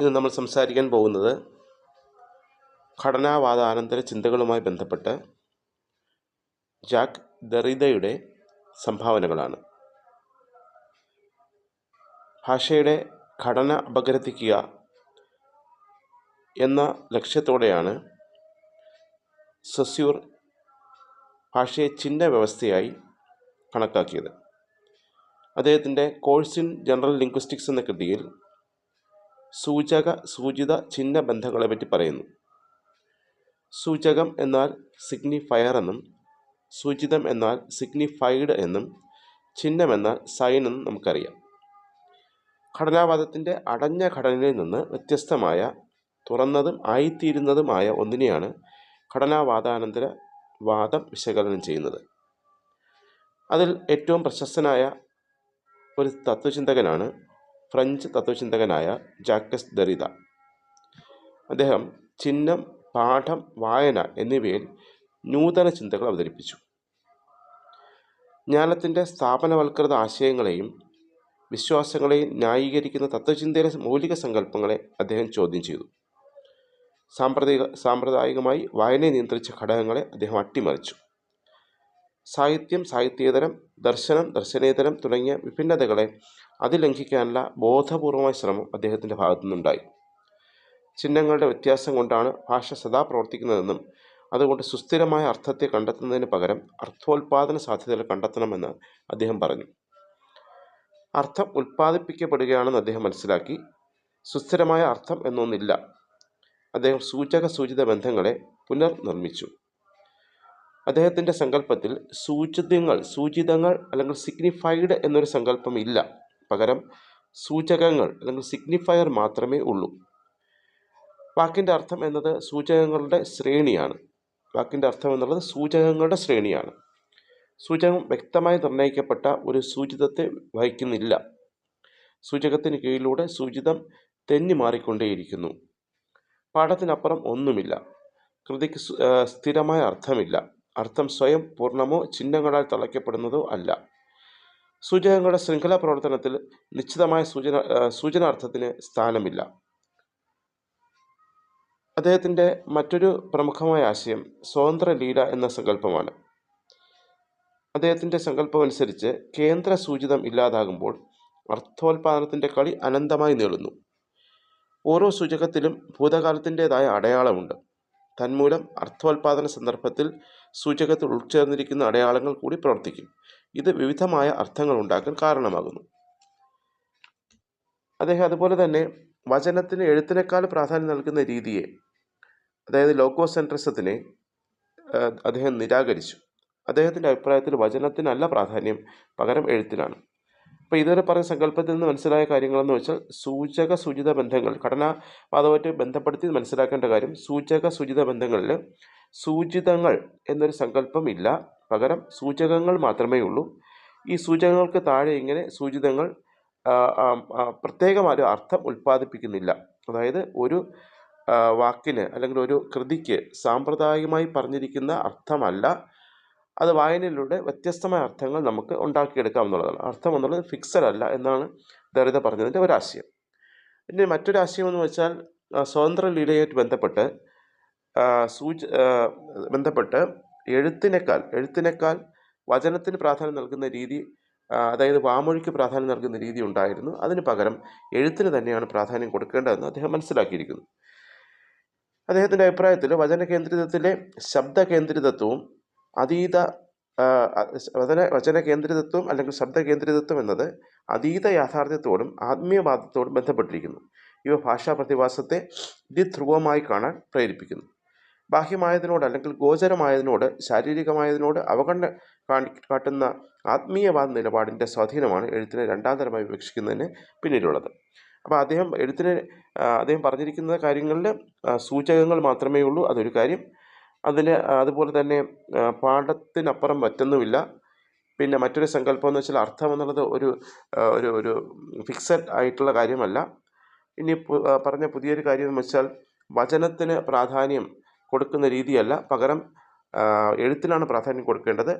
ഇന്ന് നമ്മൾ സംസാരിക്കാൻ പോകുന്നത് ഘടനാവാദാനന്തര ചിന്തകളുമായി ബന്ധപ്പെട്ട് ജാക്ക് ദറിദയുടെ സംഭാവനകളാണ്. ഭാഷയുടെ ഘടന അപഗ്രഥിക്കുക എന്ന ലക്ഷ്യത്തോടെയാണ് സസ്യൂർ ഭാഷയെ ചിഹ്ന വ്യവസ്ഥയായി കണക്കാക്കിയത്. അദ്ദേഹത്തിന്റെ കോഴ്സ് ഇൻ ജനറൽ ലിംഗ്വിസ്റ്റിക്സ് എന്ന കൃതിയിൽ സൂചക സൂചിത ചിഹ്ന ബന്ധങ്ങളെ പറ്റി പറയുന്നു. സൂചകം എന്നാൽ സിഗ്നിഫയർ എന്നും സൂചിതം എന്നാൽ സിഗ്നിഫൈഡ് എന്നും ചിഹ്നം എന്നാൽ സൈൻ എന്നും നമുക്കറിയാം. ഘടനാവാദത്തിന്റെ അടഞ്ഞ ഘടനയിൽ നിന്ന് വ്യത്യസ്തമായ തുറന്നതും ആയിത്തീരുന്നതുമായ ഒന്നിനെയാണ് ഘടനാവാദാനന്തര വാദം വിശകലനം ചെയ്യുന്നത്. അതിൽ ഏറ്റവും പ്രശസ്തനായ ഒരു തത്വചിന്തകനാണ് ഫ്രഞ്ച് തത്വചിന്തകനായ ജാക്കസ് ദറിത അദ്ദേഹം ചിഹ്നം പാഠം വായന എന്നിവയിൽ നൂതന ചിന്തകൾ അവതരിപ്പിച്ചു. ജ്ഞാനത്തിന്റെ സ്ഥാപനവൽകൃത ആശയങ്ങളെയും വിശ്വാസങ്ങളെയും ന്യായീകരിക്കുന്ന തത്വചിന്തയിലെ മൗലിക സങ്കല്പങ്ങളെ അദ്ദേഹം ചോദ്യം ചെയ്തു. സാമ്പ്രദായിക സാമ്പ്രദായികമായി വായനയെ നിയന്ത്രിച്ച ഘടകങ്ങളെ അദ്ദേഹം അട്ടിമറിച്ചു. സാഹിത്യം സാഹിത്യേതരം ദർശനം ദർശനേതരം തുടങ്ങിയ വിഭിന്നതകളെ അതിലംഘിക്കാനുള്ള ബോധപൂർവമായ ശ്രമം അദ്ദേഹത്തിന്റെ ഭാഗത്തു നിന്നുണ്ടായി ചിഹ്നങ്ങളുടെ വ്യത്യാസം കൊണ്ടാണ് ഭാഷ സദാ പ്രവർത്തിക്കുന്നതെന്നും അതുകൊണ്ട് സുസ്ഥിരമായ അർത്ഥത്തെ കണ്ടെത്തുന്നതിന് പകരം അർത്ഥോൽപാദന സാധ്യതകൾ കണ്ടെത്തണമെന്ന് അദ്ദേഹം പറഞ്ഞു. അർത്ഥം ഉൽപ്പാദിപ്പിക്കപ്പെടുകയാണെന്ന് അദ്ദേഹം മനസ്സിലാക്കി. സുസ്ഥിരമായ അർത്ഥം എന്നൊന്നില്ല. അദ്ദേഹം സൂചക സൂചിത ബന്ധങ്ങളെ പുനർനിർമ്മിച്ചു. അദ്ദേഹത്തിന്റെ സങ്കല്പത്തിൽ സൂചിതങ്ങൾ സൂചിതങ്ങൾ അല്ലെങ്കിൽ സിഗ്നിഫൈഡ് എന്നൊരു സങ്കല്പം ഇല്ല. പകരം സൂചകങ്ങൾ അല്ലെങ്കിൽ സിഗ്നിഫയർ മാത്രമേ ഉള്ളൂ. വാക്കിന്റെ അർത്ഥം എന്നത് സൂചകങ്ങളുടെ ശ്രേണിയാണ്. വാക്കിന്റെ അർത്ഥം എന്നുള്ളത് സൂചകങ്ങളുടെ ശ്രേണിയാണ്. സൂചകം വ്യക്തമായി നിർണയിക്കപ്പെട്ട ഒരു സൂചിതത്തെ വഹിക്കുന്നില്ല. സൂചകത്തിന് കീഴിലൂടെ സൂചിതം തെന്നി മാറിക്കൊണ്ടേയിരിക്കുന്നു. പാഠത്തിനപ്പുറം ഒന്നുമില്ല. കൃതിക്ക് സ്ഥിരമായ അർത്ഥമില്ല. അർത്ഥം സ്വയം പൂർണമോ ചിഹ്നങ്ങളാൽ തളയ്ക്കപ്പെടുന്നതോ അല്ല. സൂചകങ്ങളുടെ ശൃംഖലാ പ്രവർത്തനത്തിൽ നിശ്ചിതമായ സൂചന സൂചനാർത്ഥത്തിന് സ്ഥാനമില്ല. അദ്ദേഹത്തിന്റെ മറ്റൊരു പ്രമുഖമായ ആശയം സ്വതന്ത്ര ലീല എന്ന സങ്കല്പമാണ്. അദ്ദേഹത്തിന്റെ സങ്കല്പം അനുസരിച്ച് കേന്ദ്ര സൂചിതം ഇല്ലാതാകുമ്പോൾ അർത്ഥോൽപാദനത്തിന്റെ കളി അനന്തമായി നീളുന്നു. ഓരോ സൂചകത്തിലും ഭൂതകാലത്തിന്റെതായ അടയാളമുണ്ട്. തന്മൂലം അർത്ഥോൽപാദന സന്ദർഭത്തിൽ സൂചകത്തിൽ ഉൾച്ചേർന്നിരിക്കുന്ന അടയാളങ്ങൾ കൂടി പ്രവർത്തിക്കും. ഇത് വിവിധമായ അർത്ഥങ്ങൾ ഉണ്ടാക്കാൻ കാരണമാകുന്നു. അദ്ദേഹം അതുപോലെ തന്നെ വചനത്തിന് എഴുത്തിനേക്കാൾ പ്രാധാന്യം നൽകുന്ന രീതിയെ അതായത് ലോക്കോസെൻട്രിസത്തിനെ അദ്ദേഹം നിരാകരിച്ചു. അദ്ദേഹത്തിന്റെ അഭിപ്രായത്തിൽ വചനത്തിനല്ല പ്രാധാന്യം പകരം എഴുത്തിനാണ്. അപ്പോൾ ഇതുവരെ പറഞ്ഞ സങ്കല്പത്തിൽ നിന്ന് മനസ്സിലായ കാര്യങ്ങളെന്ന് വെച്ചാൽ സൂചക സൂചിത ബന്ധങ്ങൾ ഘടനാവാദവുമായിട്ട് ബന്ധപ്പെടുത്തി മനസ്സിലാക്കേണ്ട കാര്യം സൂചക സൂചിത ബന്ധങ്ങളിൽ സൂചിതങ്ങൾ എന്നൊരു സങ്കല്പം ഇല്ല. പകരം സൂചകങ്ങൾ മാത്രമേ ഉള്ളൂ. ഈ സൂചകങ്ങൾക്ക് താഴെ ഇങ്ങനെ സൂചിതങ്ങൾ പ്രത്യേകമായ അർത്ഥം ഉൽപ്പാദിപ്പിക്കുന്നില്ല. അതായത് ഒരു വാക്കിന് അല്ലെങ്കിൽ ഒരു കൃതിക്ക് സാമ്പ്രദായികമായി പറഞ്ഞിരിക്കുന്ന അർത്ഥമല്ല. അത് വായനയിലൂടെ വ്യത്യസ്തമായ അർത്ഥങ്ങൾ നമുക്ക് ഉണ്ടാക്കിയെടുക്കാവുന്നതാണ് അർത്ഥം എന്നുള്ളത് ഫിക്സഡ് അല്ല എന്നാണ് ദരിത പറഞ്ഞതിന്റെ ഒരാശയം പിന്നെ മറ്റൊരു ആശയം എന്ന് വെച്ചാൽ സ്വതന്ത്ര ലീലയായിട്ട് ബന്ധപ്പെട്ട് സൂച ബന്ധപ്പെട്ട് എഴുത്തിനേക്കാൾ എഴുത്തിനേക്കാൾ വചനത്തിന് പ്രാധാന്യം നൽകുന്ന രീതി അതായത് വാമൊഴിക്ക് പ്രാധാന്യം നൽകുന്ന രീതി ഉണ്ടായിരുന്നു. അതിന് പകരം എഴുത്തിന് തന്നെയാണ് പ്രാധാന്യം കൊടുക്കേണ്ടതെന്ന് അദ്ദേഹം മനസ്സിലാക്കിയിരിക്കുന്നു. അദ്ദേഹത്തിന്റെ അഭിപ്രായത്തിൽ വചന കേന്ദ്രിതത്തിലെ ശബ്ദ കേന്ദ്രിതത്വവും അതീത വചന വചന കേന്ദ്രിതത്വം അല്ലെങ്കിൽ ശബ്ദ കേന്ദ്രിതത്വം എന്നത് അതീത യാഥാർത്ഥ്യത്തോടും ആത്മീയവാദത്തോടും ബന്ധപ്പെട്ടിരിക്കുന്നു. ഇവ ഭാഷാ പ്രതിഭാസത്തെ ദ്വിധ്രുവമായി കാണാൻ പ്രേരിപ്പിക്കുന്നു. ബാഹ്യമായതിനോട് അല്ലെങ്കിൽ ഗോചരമായതിനോട് ശാരീരികമായതിനോട് അവഗണന കാട്ടുന്ന ആത്മീയവാദ നിലപാടിന്റെ സ്വാധീനമാണ് എഴുത്തിനെ രണ്ടാം തരമായി വിവക്ഷിക്കുന്നതിന് പിന്നിലുള്ളത്. അപ്പോൾ അദ്ദേഹം എഴുത്തിന് അദ്ദേഹം പറഞ്ഞിരിക്കുന്ന കാര്യങ്ങളിൽ സൂചകങ്ങൾ മാത്രമേ ഉള്ളൂ അതൊരു കാര്യം അതിന് അതുപോലെ തന്നെ പാഠത്തിനപ്പുറം മറ്റൊന്നുമില്ല. പിന്നെ മറ്റൊരു സങ്കല്പം എന്ന് വെച്ചാൽ അർത്ഥം എന്നുള്ളത് ഒരു ഒരു ഒരു ഫിക്സഡ് ആയിട്ടുള്ള കാര്യമല്ല. ഇനി പറഞ്ഞ പുതിയൊരു കാര്യം എന്ന് വെച്ചാൽ വചനത്തിന് പ്രാധാന്യം കൊടുക്കുന്ന രീതിയല്ല. പകരം എഴുത്തിനാണ് പ്രാധാന്യം കൊടുക്കേണ്ടത്.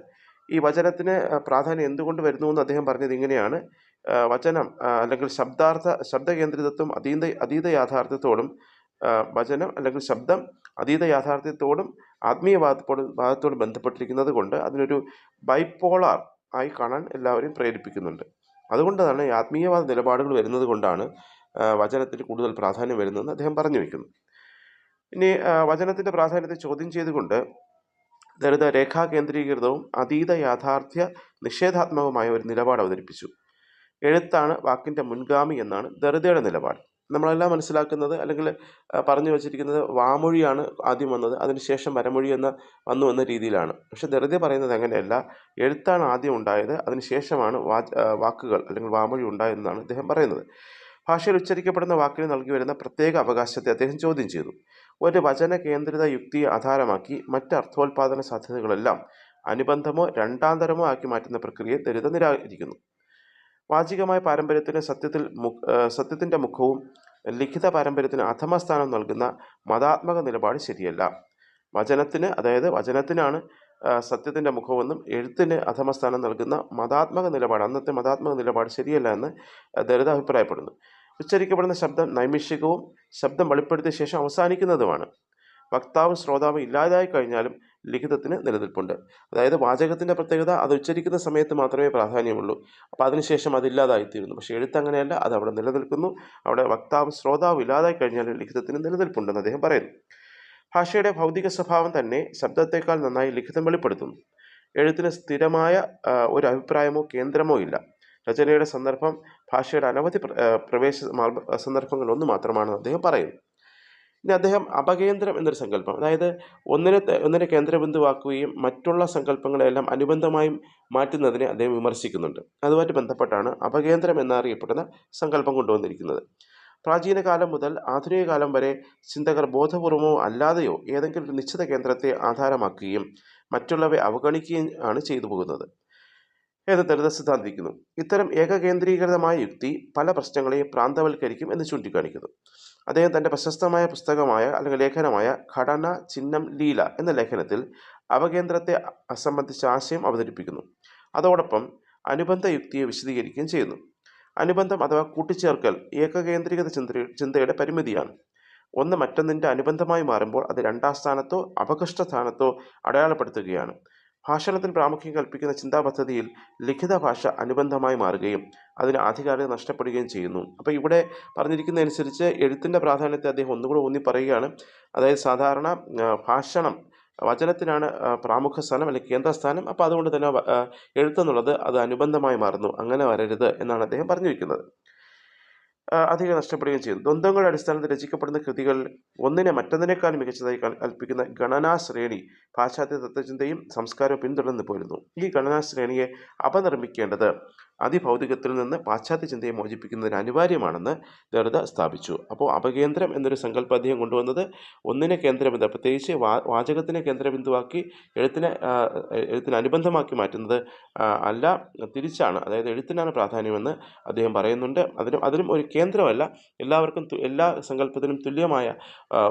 ഈ വചനത്തിന് പ്രാധാന്യം എന്തുകൊണ്ട് വരുന്നു എന്ന് അദ്ദേഹം പറഞ്ഞത് ഇങ്ങനെയാണ്. വചനം അല്ലെങ്കിൽ ശബ്ദാർത്ഥ ശബ്ദകേന്ദ്രിതത്വം അതീത അതീത യാഥാർത്ഥ്യത്തോടും വചനം അല്ലെങ്കിൽ ശബ്ദം അതീത യാഥാർത്ഥ്യത്തോടും ആത്മീയവാദത്തോടും വാദത്തോടും ബന്ധപ്പെട്ടിരിക്കുന്നത് കൊണ്ട് അതിനൊരു ബൈപ്പോളാർ ആയി കാണാൻ എല്ലാവരെയും പ്രേരിപ്പിക്കുന്നുണ്ട്. അതുകൊണ്ടാണ് ആത്മീയവാദ നിലപാടുകൾ വരുന്നത് കൊണ്ടാണ് വചനത്തിന് കൂടുതൽ പ്രാധാന്യം വരുന്നതെന്ന് അദ്ദേഹം പറഞ്ഞു വയ്ക്കുന്നു ഇനി വചനത്തിന്റെ പ്രാധാന്യത്തെ ചോദ്യം ചെയ്തുകൊണ്ട് ദളിത രേഖാ കേന്ദ്രീകൃതവും അതീത യാഥാർത്ഥ്യ നിഷേധാത്മകവുമായ ഒരു നിലപാട് അവതരിപ്പിച്ചു. എഴുത്താണ് വാക്കിന്റെ മുൻഗാമി എന്നാണ് ദളിതയുടെ നിലപാട്. നമ്മളെല്ലാം മനസ്സിലാക്കുന്നത് അല്ലെങ്കിൽ പറഞ്ഞു വച്ചിരിക്കുന്നത് വാമൊഴിയാണ് ആദ്യം വന്നത്. അതിനുശേഷം വരമൊഴി എന്ന വന്നു എന്ന രീതിയിലാണ്. പക്ഷെ ധൃതി പറയുന്നത് അങ്ങനെയല്ല. എഴുത്താണ് ആദ്യം ഉണ്ടായത്. അതിനുശേഷമാണ് വാക്കുകൾ അല്ലെങ്കിൽ വാമൊഴി ഉണ്ടായതെന്നാണ് അദ്ദേഹം പറയുന്നത്. ഭാഷയിൽ ഉച്ചരിക്കപ്പെടുന്ന വാക്കിന് നൽകി വരുന്ന പ്രത്യേക അവകാശത്തെ അദ്ദേഹം ചോദ്യം ചെയ്തു. ഒരു വചന കേന്ദ്രിത യുക്തിയെ ആധാരമാക്കി മറ്റ് അർത്ഥോൽപാദന സാധ്യതകളെല്ലാം അനുബന്ധമോ രണ്ടാന്തരമോ ആക്കി മാറ്റുന്ന പ്രക്രിയയെ ദരിത നിരാകരിക്കുന്നു. വാചികമായ പാരമ്പര്യത്തിന് സത്യത്തിൽ സത്യത്തിന്റെ മുഖവും ലിഖിത പാരമ്പര്യത്തിന് അധമസ്ഥാനം നൽകുന്ന മതാത്മക നിലപാട് ശരിയല്ല. വചനത്തിന് അതായത് വചനത്തിനാണ് സത്യത്തിന്റെ മുഖമെന്നും എഴുത്തിന് അധമസ്ഥാനം നൽകുന്ന മതാത്മക നിലപാട് അന്നത്തെ മതാത്മക നിലപാട് ശരിയല്ല എന്ന് ദളിത് അഭിപ്രായപ്പെടുന്നു ഉച്ചരിക്കപ്പെടുന്ന ശബ്ദം നൈമിഷികവും ശബ്ദം വെളിപ്പെടുത്തിയ ശേഷം അവസാനിക്കുന്നതുമാണ്. വക്താവും ശ്രോതാവും ഇല്ലാതായി കഴിഞ്ഞാലും ലിഖിതത്തിന് നിലനിൽപ്പുണ്ട്. അതായത് വാചകത്തിന്റെ പ്രത്യേകത അത് ഉച്ചരിക്കുന്ന സമയത്ത് മാത്രമേ പ്രാധാന്യമുള്ളൂ. അപ്പോൾ അതിനുശേഷം അതില്ലാതായിത്തീരുന്നു പക്ഷേ എഴുത്ത് അങ്ങനെയല്ല അത് അവിടെ നിലനിൽക്കുന്നു. അവിടെ വക്താവും ശ്രോതാവും ഇല്ലാതായി കഴിഞ്ഞാൽ ലിഖിതത്തിന് നിലനിൽപ്പുണ്ടെന്ന് അദ്ദേഹം പറയുന്നു. ഭാഷയുടെ ഭൗതിക സ്വഭാവം തന്നെ ശബ്ദത്തേക്കാൾ നന്നായി ലിഖിതം വെളിപ്പെടുത്തുന്നു. എഴുത്തിന് സ്ഥിരമായ ഒരു അഭിപ്രായമോ കേന്ദ്രമോ ഇല്ല. രചനയുടെ സന്ദർഭം ഭാഷയുടെ അനവധി പ്രവേശ സന്ദർഭങ്ങൾ ഒന്ന് മാത്രമാണെന്ന് അദ്ദേഹം പറയുന്നു. ഇനി അദ്ദേഹം അപകേന്ദ്രം എന്നൊരു സങ്കല്പം. അതായത് ഒന്നിനെ ഒന്നിനെ കേന്ദ്രബിന്ദുവാക്കുകയും മറ്റുള്ള സങ്കല്പങ്ങളെല്ലാം അനുബന്ധമായും മാറ്റുന്നതിനെ അദ്ദേഹം വിമർശിക്കുന്നുണ്ട്. അതുമായിട്ട് ബന്ധപ്പെട്ടാണ് അപകേന്ദ്രം എന്നറിയപ്പെടുന്ന സങ്കല്പം കൊണ്ടുവന്നിരിക്കുന്നത്. പ്രാചീന കാലം മുതൽ ആധുനിക കാലം വരെ ചിന്തകർ ബോധപൂർവമോ അല്ലാതെയോ ഏതെങ്കിലും ഒരു നിശ്ചിത കേന്ദ്രത്തെ ആധാരമാക്കുകയും മറ്റുള്ളവയെ അവഗണിക്കുകയും ആണ് ചെയ്തു പോകുന്നത് എന്ന് ദളിത സിദ്ധാന്തിക്കുന്നു. ഇത്തരം ഏകകേന്ദ്രീകൃതമായ യുക്തി പല പ്രശ്നങ്ങളെയും പ്രാന്തവൽക്കരിക്കും എന്ന് ചൂണ്ടിക്കാണിക്കുന്നു. അദ്ദേഹം തന്റെ പ്രശസ്തമായ പുസ്തകമായ അല്ലെങ്കിൽ ലേഖനമായ ഘടന ചിഹ്നം ലീല എന്ന ലേഖനത്തിൽ അവകേന്ദ്രത്തെ സംബന്ധിച്ച ആശയം അവതരിപ്പിക്കുന്നു. അതോടൊപ്പം അനുബന്ധ യുക്തിയെ വിശദീകരിക്കുകയും ചെയ്യുന്നു. അനുബന്ധം അഥവാ കൂട്ടിച്ചേർക്കൽ ഏകകേന്ദ്രീകൃത ചിന്ത ചിന്തയുടെ പരിമിതിയാണ്. ഒന്ന് മറ്റൊന്നിന്റെ അനുബന്ധമായി മാറുമ്പോൾ അത് രണ്ടാം സ്ഥാനത്തോ അപകൃഷ്ട സ്ഥാനത്തോ അടയാളപ്പെടുത്തുകയാണ്. ഭാഷണത്തിൽ പ്രാമുഖ്യം കൽപ്പിക്കുന്ന ചിന്താ പദ്ധതിയിൽ ലിഖിത ഭാഷ അനുബന്ധമായി മാറുകയും അതിന് ആധികാരികത നഷ്ടപ്പെടുകയും ചെയ്യുന്നു. അപ്പോൾ ഇവിടെ പറഞ്ഞിരിക്കുന്നതനുസരിച്ച് എഴുത്തിന്റെ പ്രാധാന്യത്തെ അദ്ദേഹം ഒന്നുകൂടെ ഊന്നി പറയുകയാണ്. അതായത് സാധാരണ ഭാഷണം വചനത്തിനാണ് പ്രാമുഖ സ്ഥാനം അല്ലെങ്കിൽ കേന്ദ്രസ്ഥാനം. അപ്പോൾ അതുകൊണ്ട് തന്നെ എഴുത്തെന്നുള്ളത് അത് അനുബന്ധമായി മാറുന്നു. അങ്ങനെ വരരുത് എന്നാണ് അദ്ദേഹം പറഞ്ഞു വയ്ക്കുന്നത് അധികം നഷ്ടപ്പെടുകയും ചെയ്യുന്നു ദ്വന്ദ്ങ്ങളുടെ അടിസ്ഥാനത്തിൽ രചിക്കപ്പെടുന്ന കൃതികൾ ഒന്നിനെ മറ്റൊന്നിനേക്കാൾ മികച്ചതായി കൽ- കൽപ്പിക്കുന്ന ഗണനാ ശ്രേണി പാശ്ചാത്യ തത്വചിന്തയും സംസ്കാരവും പിന്തുടർന്നു പോരുന്നു. ഈ ഗണനാ ശ്രേണിയെ അപനിർമ്മിക്കേണ്ടത് അതിഭൗതികത്തിൽ നിന്ന് പാശ്ചാത്യ ചിന്തയെ മോചിപ്പിക്കുന്നതിന് അനിവാര്യമാണെന്ന് ദളിത സ്ഥാപിച്ചു. അപ്പോൾ അപകേന്ദ്രം എന്നൊരു സങ്കല്പം അദ്ദേഹം കൊണ്ടുവന്നത് ഒന്നിനെ കേന്ദ്രബിന്ദു പ്രത്യേകിച്ച് വാ വാചകത്തിനെ കേന്ദ്രബിന്ദുവാക്കി എഴുത്തിനെ എഴുത്തിനെ അനുബന്ധമാക്കി മാറ്റുന്നത് അല്ല തിരിച്ചാണ്. അതായത് എഴുത്തിനാണ് പ്രാധാന്യമെന്ന് അദ്ദേഹം പറയുന്നുണ്ട്. അതിനും അതിനും ഒരു കേന്ദ്രമല്ല എല്ലാവർക്കും എല്ലാ സങ്കല്പത്തിനും തുല്യമായ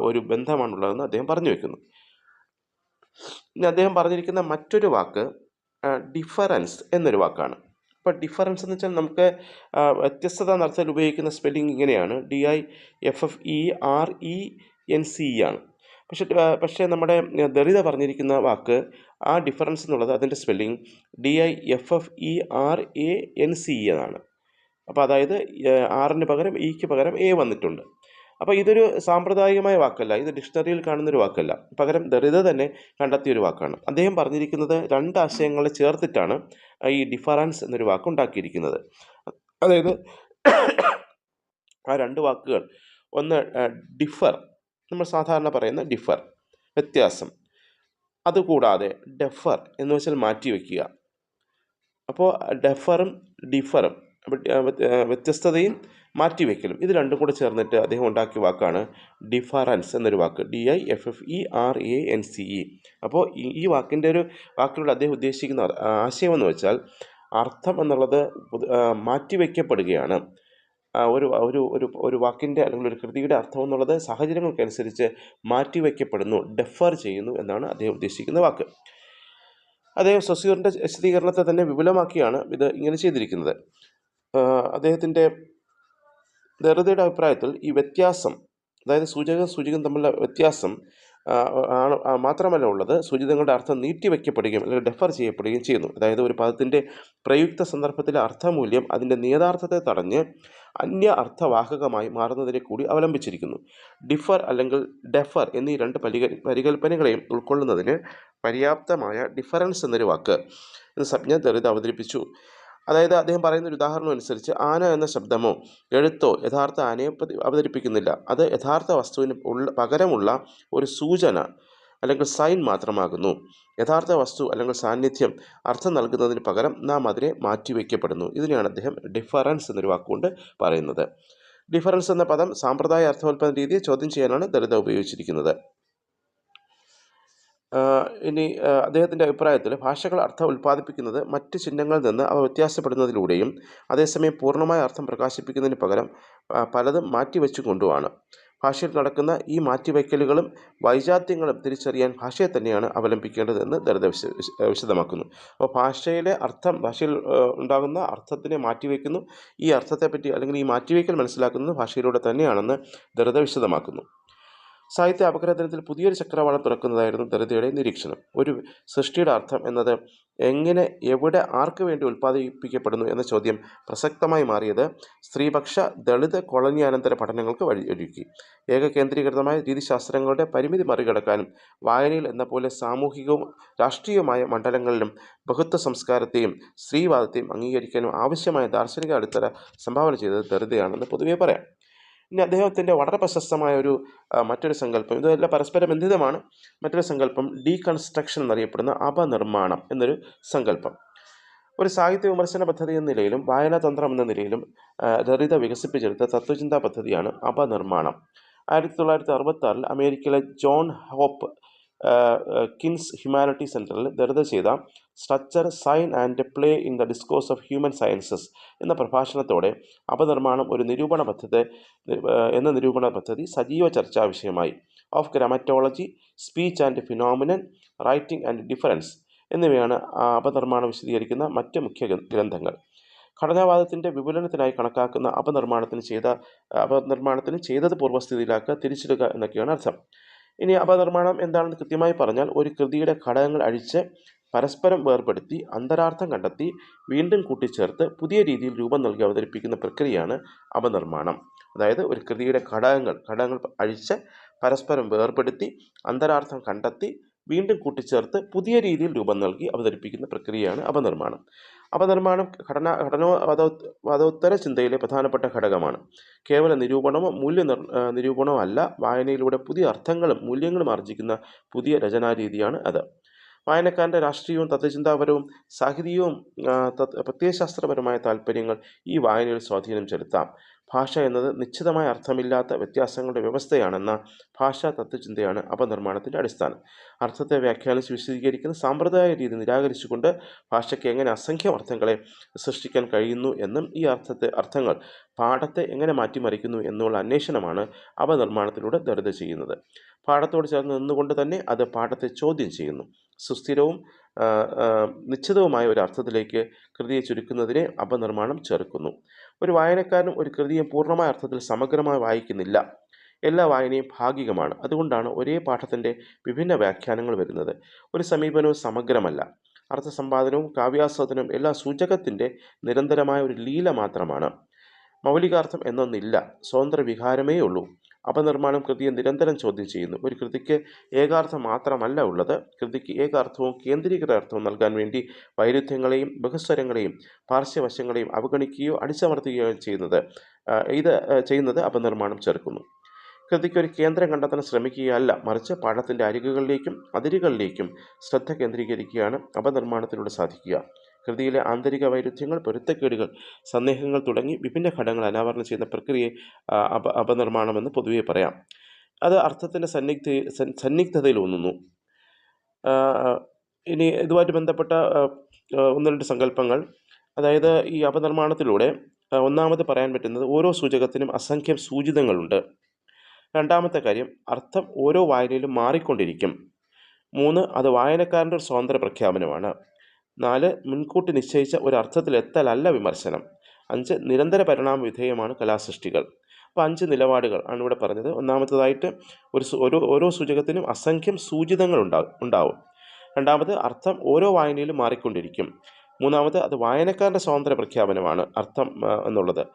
ഒരു ബന്ധമാണുള്ളതെന്ന് അദ്ദേഹം പറഞ്ഞു വയ്ക്കുന്നു ഇനി അദ്ദേഹം പറഞ്ഞിരിക്കുന്ന മറ്റൊരു വാക്ക് ഡിഫറൻസ് എന്നൊരു വാക്കാണ്. അപ്പോൾ ഡിഫറൻസ് എന്ന് വെച്ചാൽ നമുക്ക് വ്യത്യസ്തത നടത്താൻ ഉപയോഗിക്കുന്ന സ്പെല്ലിംഗ് ഇങ്ങനെയാണ്. D I F F E R E N C ആണ്. പക്ഷെ പക്ഷേ നമ്മുടെ ദളിത പറഞ്ഞിരിക്കുന്ന വാക്ക് ആ ഡിഫറൻസ് എന്നുള്ളത് അതിന്റെ spelling D I F F E R A N C എന്നാണ് അപ്പോൾ അതായത് ആറിന് പകരം ഇക്ക് പകരം എ വന്നിട്ടുണ്ട്. അപ്പോൾ ഇതൊരു സാമ്പ്രദായികമായ വാക്കല്ല. ഇത് ഡിക്ഷണറിയിൽ കാണുന്ന ഒരു വാക്കല്ല. പകരം ദറിത തന്നെ കണ്ടെത്തിയ ഒരു വാക്കാണ്. അദ്ദേഹം പറഞ്ഞിരിക്കുന്നത് രണ്ട് ആശയങ്ങളെ ചേർത്തിട്ടാണ് ഈ ഡിഫറൻസ് എന്നൊരു വാക്ക് ഉണ്ടാക്കിയിരിക്കുന്നത്. അതായത് ആ രണ്ട് വാക്കുകൾ. ഒന്ന് ഡിഫർ. നമ്മൾ സാധാരണ പറയുന്ന ഡിഫർ വ്യത്യാസം. അതുകൂടാതെ ഡെഫർ എന്ന് വെച്ചാൽ മാറ്റി വയ്ക്കുക അപ്പോൾ ഡെഫറും ഡിഫറും വ്യത്യസ്തതയും മാറ്റിവെക്കലും. ഇത് രണ്ടും കൂടെ ചേർന്നിട്ട് അദ്ദേഹം ഉണ്ടാക്കിയ വാക്കാണ് ഡിഫറൻസ് എന്നൊരു വാക്ക്. D I F F E R A N C E അപ്പോൾ ഈ വാക്കിന്റെ ഒരു വാക്കിലൂടെ അദ്ദേഹം ഉദ്ദേശിക്കുന്ന ആശയമെന്ന് വെച്ചാൽ അർത്ഥം എന്നുള്ളത് മാറ്റിവെക്കപ്പെടുകയാണ്. ഒരു ഒരു ഒരു ഒരു വാക്കിന്റെ അല്ലെങ്കിൽ ഒരു കൃതിയുടെ അർത്ഥം എന്നുള്ളത് സാഹചര്യങ്ങൾക്കനുസരിച്ച് മാറ്റിവെക്കപ്പെടുന്നു ഡെഫർ ചെയ്യുന്നു എന്നാണ് അദ്ദേഹം ഉദ്ദേശിക്കുന്ന വാക്ക്. അദ്ദേഹം സൊസ്യൂറിന്റെ വിശദീകരണത്തെ തന്നെ വിപുലമാക്കിയാണ് ഇത് ഇങ്ങനെ ചെയ്തിരിക്കുന്നത്. അദ്ദേഹത്തിന്റെ ദറുദയുടെ അഭിപ്രായത്തിൽ ഈ വ്യത്യാസം അതായത് സൂചക സൂചകം തമ്മിലുള്ള വ്യത്യാസം ആണ് മാത്രമല്ല ഉള്ളത് സൂചിതങ്ങളുടെ അർത്ഥം നീട്ടിവെക്കപ്പെടുകയും അല്ലെങ്കിൽ ഡെഫർ ചെയ്യപ്പെടുകയും ചെയ്യുന്നു. അതായത് ഒരു പദത്തിന്റെ പ്രയുക്ത സന്ദർഭത്തിലെ അർത്ഥമൂല്യം അതിന്റെ നിയതാർത്ഥത്തെ തടഞ്ഞ് അന്യ അർത്ഥവാഹകമായി മാറുന്നതിനെ കൂടി അവലംബിച്ചിരിക്കുന്നു. ഡിഫർ അല്ലെങ്കിൽ ഡെഫർ എന്നീ രണ്ട് പരിക പരികൽപ്പനകളെയും ഉൾക്കൊള്ളുന്നതിന് പര്യാപ്തമായ ഡിഫറൻസ് എന്നൊരു വാക്ക്. എന്ന സംജ്ഞ ദളിത് അവതരിപ്പിച്ചു. അതായത് അദ്ദേഹം പറയുന്ന ഒരു ഉദാഹരണം അനുസരിച്ച് ആന എന്ന ശബ്ദമോ എഴുത്തോ യഥാർത്ഥ ആനയെ അവതരിപ്പിക്കുന്നില്ല. അത് യഥാർത്ഥ വസ്തുവിന് ഉള്ള പകരമുള്ള ഒരു സൂചന അല്ലെങ്കിൽ സൈൻ മാത്രമാകുന്നു. യഥാർത്ഥ വസ്തു അല്ലെങ്കിൽ സാന്നിധ്യം അർത്ഥം നൽകുന്നതിന് പകരം നാം അതിനെ മാറ്റിവെക്കപ്പെടുന്നു. ഇതിനെയാണ് അദ്ദേഹം ഡിഫറൻസ് എന്നൊരു വാക്കുകൊണ്ട് പറയുന്നത്. ഡിഫറൻസ് എന്ന പദം സാമ്പ്രദായ അർത്ഥോൽപ്പന്ന രീതിയെ ചോദ്യം ചെയ്യാനാണ് ദളിത ഉപയോഗിച്ചിരിക്കുന്നത്. ഇനി അദ്ദേഹത്തിന്റെ അഭിപ്രായത്തിൽ ഭാഷകൾ അർത്ഥം ഉൽപ്പാദിപ്പിക്കുന്നത് മറ്റ് ചിഹ്നങ്ങളിൽ നിന്ന് അവ വ്യത്യാസപ്പെടുന്നതിലൂടെയും അതേസമയം പൂർണമായ അർത്ഥം പ്രകാശിപ്പിക്കുന്നതിന് പകരം പലതും മാറ്റിവെച്ചു കൊണ്ടുമാണ് ഭാഷയിൽ നടക്കുന്ന ഈ മാറ്റിവയ്ക്കലുകളും വൈജാത്യങ്ങളും തിരിച്ചറിയാൻ ഭാഷയെ തന്നെയാണ് അവലംബിക്കേണ്ടതെന്ന് ദളിത വിശ വിശദമാക്കുന്നു. അപ്പോൾ ഭാഷയിലെ അർത്ഥം ഭാഷയിൽ ഉണ്ടാകുന്ന അർത്ഥത്തിനെ മാറ്റിവെക്കുന്നു. ഈ അർത്ഥത്തെപ്പറ്റി അല്ലെങ്കിൽ ഈ മാറ്റിവയ്ക്കൽ മനസ്സിലാക്കുന്നത് ഭാഷയിലൂടെ തന്നെയാണെന്ന് ദളിത വിശദമാക്കുന്നു. സാഹിത്യ അപഗ്രഥനത്തിൽ പുതിയൊരു ചക്രവാളം തുറക്കുന്നതായിരുന്നു ദരിദ്രയുടെ നിരീക്ഷണം. ഒരു സൃഷ്ടിയുടെ അർത്ഥം എന്നത് എങ്ങനെ എവിടെ ആർക്ക് വേണ്ടി ഉൽപ്പാദിപ്പിക്കപ്പെടുന്നു എന്ന ചോദ്യം പ്രസക്തമായി മാറിയത് സ്ത്രീപക്ഷ ദളിത് കൊളനിയാനന്തര പഠനങ്ങൾക്ക് വഴിയൊരുക്കി. ഏകകേന്ദ്രീകൃതമായ രീതിശാസ്ത്രങ്ങളുടെ പരിമിതി മറികടക്കാനും വായനയിൽ എന്ന പോലെ സാമൂഹികവും രാഷ്ട്രീയവുമായ മണ്ഡലങ്ങളിലും ബഹുത്വ സംസ്കാരത്തെയും സ്ത്രീവാദത്തെയും അംഗീകരിക്കാനും ആവശ്യമായ ദാർശനിക അടിത്തറ സംഭാവന ചെയ്തത് ദരിദ്രയാണെന്ന് പൊതുവെ പറയാം. ഇനി അദ്ദേഹത്തിന്റെ വളരെ പ്രശസ്തമായ ഒരു മറ്റൊരു സങ്കല്പം. ഇതെല്ലാം പരസ്പര ബന്ധിതമാണ്. മറ്റൊരു സങ്കല്പം ഡീകൺസ്ട്രക്ഷൻ എന്നറിയപ്പെടുന്ന അപനിർമ്മാണം എന്നൊരു സങ്കല്പം. ഒരു സാഹിത്യ വിമർശന പദ്ധതി എന്ന നിലയിലും വായനാതന്ത്രം എന്ന നിലയിലും ദളിത വികസിപ്പിച്ചെടുത്ത തത്വചിന്താ പദ്ധതിയാണ് അപനിർമ്മാണം. ആയിരത്തി തൊള്ളായിരത്തി അറുപത്തി അമേരിക്കയിലെ ജോൺ ഹോപ്പ് കിൻസ് ഹ്യൂമാനിറ്റി സെന്ററിൽ ദരിത ചെയ്ത structure sign and play in the discourse of human sciences എന്ന പ്രഭാഷണത്തോടെ അപനിർമ്മാണം ഒരു നിരൂപണ പദ്ധതി എന്ന നിരൂപണ പദ്ധതി സജീവ ചർച്ചാ വിഷയമായി. Of grammatology speech and phenomenon writing and difference എന്നിവയാണ് അപനിർമ്മാണം വിശദീകരിക്കുന്ന മറ്റ് മുഖ്യ ഗ്രന്ഥങ്ങൾ. ഘടനാവാദത്തിന്റെ വിപുലനത്തിനായി കണക്കാക്കുന്ന അപനിർമ്മാണത്തിന് ചെയ്ത അപനിർമ്മാണത്തിന് ചെയ്തത് പൂർവസ്ഥിതിയിലാക്കുക തിരിച്ചിടുക എന്നൊക്കെയാണ് അർത്ഥം. ഇനി അപനിർമ്മാണം എന്താണെന്ന് കൃത്യമായി പറഞ്ഞാൽ ഒരു കൃതിയുടെ ഘടകങ്ങൾ അഴിച്ച് പരസ്പരം വേർപെടുത്തി അന്തരാർത്ഥം കണ്ടെത്തി വീണ്ടും കൂട്ടിച്ചേർത്ത് പുതിയ രീതിയിൽ രൂപം നൽകി അവതരിപ്പിക്കുന്ന പ്രക്രിയയാണ് അപനിർമ്മാണം. അതായത് ഒരു കൃതിയുടെ ഘടകങ്ങൾ ഘടകങ്ങൾ അഴിച്ച് പരസ്പരം വേർപെടുത്തി അന്തരാർത്ഥം കണ്ടെത്തി വീണ്ടും കൂട്ടിച്ചേർത്ത് പുതിയ രീതിയിൽ രൂപം നൽകി അവതരിപ്പിക്കുന്ന പ്രക്രിയയാണ് അപനിർമ്മാണം. അപനിർമ്മാണം ഘടന ഘടനോ വാദോത്തര ചിന്തയിലെ പ്രധാനപ്പെട്ട ഘടകമാണ്. കേവല നിരൂപണമോ മൂല്യ നിരൂപണമോ അല്ല വായനയിലൂടെ പുതിയ അർത്ഥങ്ങളും മൂല്യങ്ങളും ആർജിക്കുന്ന പുതിയ രചനാരീതിയാണ് അത്. വായനക്കാരന്റെ രാഷ്ട്രീയവും തത്വചിന്താപരവും സാഹിത്യവും പ്രത്യയശാസ്ത്രപരമായ താല്പര്യങ്ങൾ ഈ വായനയിൽ സ്വാധീനം ചെലുത്താം. ഭാഷ എന്നത് നിശ്ചിതമായ അർത്ഥമില്ലാത്ത വ്യത്യാസങ്ങളുടെ വ്യവസ്ഥയാണെന്ന ഭാഷാ തത്വചിന്തയാണ് അപനിർമ്മാണത്തിന്റെ അടിസ്ഥാനം. അർത്ഥത്തെ വ്യാഖ്യാനിച്ച് വിശദീകരിക്കുന്ന സാമ്പ്രദായ രീതി നിരാകരിച്ചുകൊണ്ട് ഭാഷയ്ക്ക് എങ്ങനെ അസംഖ്യം അർത്ഥങ്ങളെ സൃഷ്ടിക്കാൻ കഴിയുന്നു എന്നും ഈ അർത്ഥത്തെ അർത്ഥങ്ങൾ പാഠത്തെ എങ്ങനെ മാറ്റിമറിക്കുന്നു എന്നുള്ള അന്വേഷണമാണ് അപനിർമ്മാണത്തിലൂടെ ദൃഢത ചെയ്യുന്നത്. പാഠത്തോട് ചേർന്ന് നിന്നുകൊണ്ട് തന്നെ അത് പാഠത്തെ ചോദ്യം ചെയ്യുന്നു. സുസ്ഥിരവും നിശ്ചിതവുമായ ഒരു അർത്ഥത്തിലേക്ക് കൃതിയെ ചുരുക്കുന്നതിനെ അപനിർമ്മാണം ചേർക്കുന്നു ഒരു വായനക്കാരനും ഒരു കൃതിയെ പൂർണമായ അർത്ഥത്തിൽ സമഗ്രമായി വായിക്കുന്നില്ല. എല്ലാ വായനയും ഭാഗികമാണ്. അതുകൊണ്ടാണ് ഒരേ പാഠത്തിന്റെ വിഭിന്ന വ്യാഖ്യാനങ്ങൾ വരുന്നത്. ഒരു സമീപനവും സമഗ്രമല്ല. അർത്ഥസമ്പാദനവും കാവ്യാസ്വാദനവും എല്ലാ സൂചകത്തിന്റെ നിരന്തരമായ ഒരു ലീല മാത്രമാണ്. മൗലികാർത്ഥം എന്നൊന്നില്ല. സ്വതന്ത്ര വികാരമേ ഉള്ളൂ അപനിർമ്മാണം കൃതിയെ നിരന്തരം ചോദ്യം ചെയ്യുന്നു. ഒരു കൃതിക്ക് ഏകാർത്ഥം മാത്രമല്ല ഉള്ളത്. കൃതിക്ക് ഏകാർത്ഥവും കേന്ദ്രീകൃത അർത്ഥവും നൽകാൻ വേണ്ടി വൈരുദ്ധ്യങ്ങളെയും ബഹുസ്വരങ്ങളെയും പാർശ്വവശങ്ങളെയും അവഗണിക്കുകയോ അടിച്ചമർത്തുകയോ ചെയ്യുന്നത് ഇത് ചെയ്യുന്നത് അപനിർമ്മാണം ചേർക്കുന്നു കൃതിക്ക് ഒരു കേന്ദ്രം കണ്ടെത്താൻ ശ്രമിക്കുകയല്ല. മറിച്ച് പാഠത്തിന്റെ അരികുകളിലേക്കും അതിരുകളിലേക്കും ശ്രദ്ധ കേന്ദ്രീകരിക്കുകയാണ് അപനിർമ്മാണത്തിലൂടെ സാധിക്കുക. കൃതിയിലെ ആന്തരിക വൈരുദ്ധ്യങ്ങൾ പൊരുത്തക്കേടുകൾ സന്ദേഹങ്ങൾ തുടങ്ങി വിഭിന്ന ഘടകങ്ങൾ അനാവരണം ചെയ്യുന്ന പ്രക്രിയയെ അപ അപനിർമ്മാണമെന്ന് പൊതുവേ പറയാം. അത് അർത്ഥത്തിന്റെ സന്നിഗ്ധ സന്നിഗ്ധതയിൽ ഊന്നുന്നു. ഇനി ഇതുമായിട്ട് ബന്ധപ്പെട്ട ഒന്ന് രണ്ട് സങ്കല്പങ്ങൾ. അതായത് ഈ അപനിർമ്മാണത്തിലൂടെ ഒന്നാമത് പറയാൻ പറ്റുന്നത് ഓരോ സൂചകത്തിനും അസംഖ്യം സൂചിതങ്ങളുണ്ട്. രണ്ടാമത്തെ കാര്യം അർത്ഥം ഓരോ വായനയിലും മാറിക്കൊണ്ടിരിക്കും. മൂന്ന് അത് വായനക്കാരന്റെ ഒരു സ്വാതന്ത്ര്യ പ്രഖ്യാപനമാണ്. നാല് മുൻകൂട്ടി നിശ്ചയിച്ച ഒരു അർത്ഥത്തിലെത്തലല്ല വിമർശനം. അഞ്ച് നിരന്തര പരിണാമ വിധേയമാണ് കലാസൃഷ്ടികൾ. അപ്പോൾ അഞ്ച് നിലപാടുകൾ ആണ് ഇവിടെ പറഞ്ഞത്. ഒന്നാമത്തേതായിട്ട് ഒരു ഓരോ ഓരോ സൂചകത്തിനും അസംഖ്യം സൂചിതങ്ങൾ ഉണ്ടാകും ഉണ്ടാവും. രണ്ടാമത് അർത്ഥം ഓരോ വായനയിലും മാറിക്കൊണ്ടിരിക്കും. മൂന്നാമത് അത് വായനക്കാരന്റെ സ്വാതന്ത്ര്യ പ്രഖ്യാപനമാണ് അർത്ഥം എന്നുള്ളത്.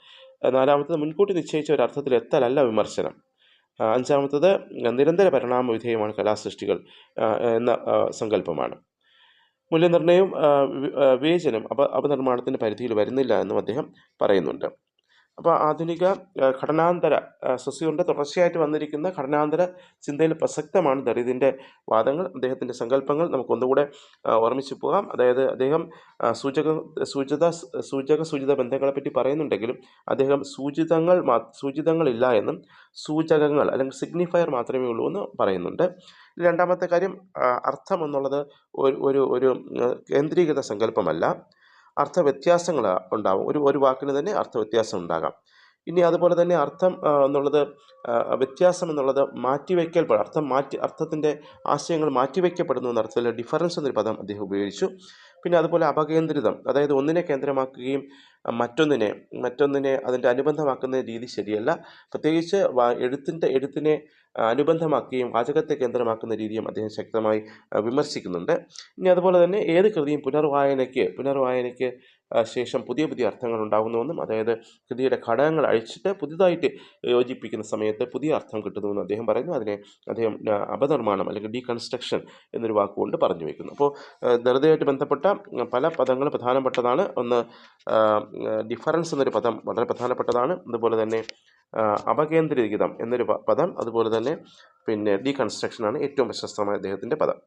നാലാമത്തത് മുൻകൂട്ടി നിശ്ചയിച്ച ഒരു അർത്ഥത്തിൽ എത്തലല്ല വിമർശനം. അഞ്ചാമത്തത് നിരന്തര പരിണാമ വിധേയമാണ് കലാസൃഷ്ടികൾ എന്ന സങ്കല്പമാണ്. മൂല്യനിർണയവും വിവേചനം അപ അപനിർമ്മാണത്തിന്റെ പരിധിയിൽ വരുന്നില്ല എന്നും അദ്ദേഹം പറയുന്നുണ്ട്. അപ്പോൾ ആധുനിക ഘടനാന്തര ആ, തുടർച്ചയായിട്ട് വന്നിരിക്കുന്ന ഘടനാന്തര ചിന്തയിൽ പ്രസക്തമാണ് ദളിതിന്റെ വാദങ്ങൾ അദ്ദേഹത്തിന്റെ സങ്കല്പങ്ങൾ നമുക്ക് ഒന്നുകൂടെ ആ, ഓർമ്മിച്ച് പോകാം. അതായത് അദ്ദേഹം സൂചക സൂചിത സൂചക സൂചിത ബന്ധങ്ങളെപ്പറ്റി പറയുന്നുണ്ടെങ്കിലും അദ്ദേഹം സൂചിതങ്ങൾ മാ സൂചിതങ്ങളില്ല എന്നും സൂചകങ്ങൾ അല്ലെങ്കിൽ സിഗ്നിഫയർ മാത്രമേ ഉള്ളൂ എന്ന് പറയുന്നുണ്ട്. രണ്ടാമത്തെ കാര്യം അർത്ഥം എന്നുള്ളത് ഒരു ഒരു കേന്ദ്രീകൃത സങ്കല്പമല്ല. അർത്ഥവ്യത്യാസങ്ങൾ ഉണ്ടാവും. ഒരു ഒരു വാക്കിന് തന്നെ അർത്ഥവ്യത്യാസം ഉണ്ടാകാം. ഇനി അതുപോലെ തന്നെ അർത്ഥം എന്നുള്ളത് വ്യത്യാസം എന്നുള്ളത് മാറ്റിവെക്കൽ അർത്ഥം മാറ്റി അർത്ഥത്തിന്റെ ആശയങ്ങൾ മാറ്റിവെക്കപ്പെടുന്നു എന്ന അർത്ഥത്തിൽ ഡിഫറൻസ് എന്നൊരു പദം അദ്ദേഹം ഉപയോഗിച്ചു. പിന്നെ അതുപോലെ അപകേന്ദ്രിതം അതായത് ഒന്നിനെ കേന്ദ്രമാക്കുകയും മറ്റൊന്നിനെ മറ്റൊന്നിനെ അതിന്റെ അനുബന്ധമാക്കുന്ന രീതി ശരിയല്ല. പ്രത്യേകിച്ച് എഴുത്തിന്റെ എഴുത്തിനെ അനുബന്ധമാക്കുകയും വാചകത്തെ കേന്ദ്രമാക്കുന്ന രീതിയും അദ്ദേഹം ശക്തമായി വിമർശിക്കുന്നുണ്ട്. ഇനി അതുപോലെ തന്നെ ഏത് കൃതിയും പുനർവായനയ്ക്ക് പുനർവായനയ്ക്ക് ശേഷം പുതിയ പുതിയ അർത്ഥങ്ങൾ ഉണ്ടാകുന്നുവെന്നും അതായത് കൃതിയുടെ ഘടകങ്ങൾ അഴിച്ചിട്ട് പുതിയതായിട്ട് യോജിപ്പിക്കുന്ന സമയത്ത് പുതിയ അർത്ഥം കിട്ടുന്നുവെന്ന് അദ്ദേഹം പറയുന്നു. അതിനെ അദ്ദേഹം അപനിർമ്മാണം അല്ലെങ്കിൽ ഡീകൺസ്ട്രക്ഷൻ എന്നൊരു വാക്കുകൊണ്ട് പറഞ്ഞു വയ്ക്കുന്നു അപ്പോൾ ദളിതയായിട്ട് ബന്ധപ്പെട്ട പല പദങ്ങൾ പ്രധാനപ്പെട്ടതാണ്. ഒന്ന് ഡിഫറൻസ് എന്നൊരു പദം വളരെ പ്രധാനപ്പെട്ടതാണ്. അതുപോലെ തന്നെ അപകേന്ദ്രീകൃതം എന്നൊരു പദം അതുപോലെ തന്നെ പിന്നെ ഡീകൺസ്ട്രക്ഷനാണ് ഏറ്റവും പ്രശസ്തമായ അദ്ദേഹത്തിന്റെ പദം.